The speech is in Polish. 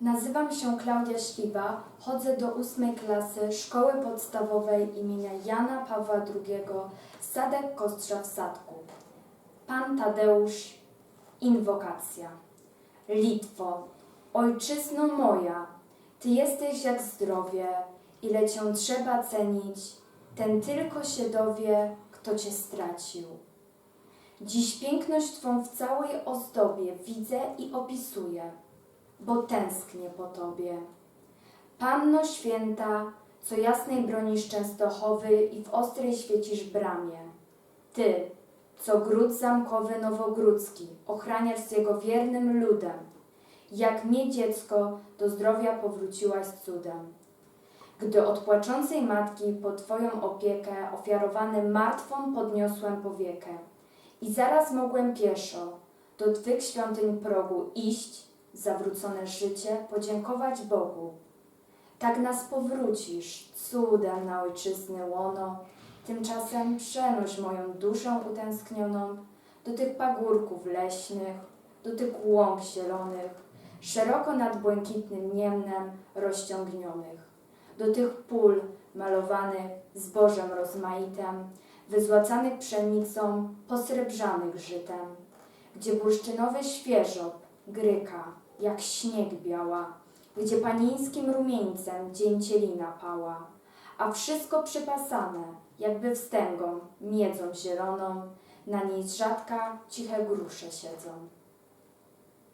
Nazywam się Klaudia Śliwa, chodzę do ósmej klasy Szkoły Podstawowej imienia Jana Pawła II Sadek Kostrza w Sadku. Pan Tadeusz, inwokacja. Litwo, ojczyzno moja, Ty jesteś jak zdrowie, ile Cię trzeba cenić, ten tylko się dowie, kto Cię stracił. Dziś piękność Twą w całej ozdobie widzę i opisuję, bo tęsknię po Tobie. Panno święta, co jasnej bronisz Częstochowy i w ostrej świecisz bramie. Ty, co gród zamkowy nowogródzki ochraniasz z jego wiernym ludem, jak mnie dziecko do zdrowia powróciłaś cudem. Gdy od płaczącej matki po Twoją opiekę ofiarowany martwą podniosłem powiekę i zaraz mogłem pieszo do Twych świątyń progu iść, zawrócone życie podziękować Bogu. Tak nas powrócisz cudem na ojczyzny łono, tymczasem przenoś moją duszę utęsknioną do tych pagórków leśnych, do tych łąk zielonych, szeroko nad błękitnym niemnem rozciągnionych, do tych pól malowanych zbożem rozmaitem, wyzłacanych pszenicą, posrebrzanych żytem, gdzie bursztynowy świeżop gryka, jak śnieg biała, gdzie panieńskim rumieńcem dzięcielina pała, a wszystko przypasane, jakby wstęgą, miedzą zieloną, na niej z rzadka ciche grusze siedzą.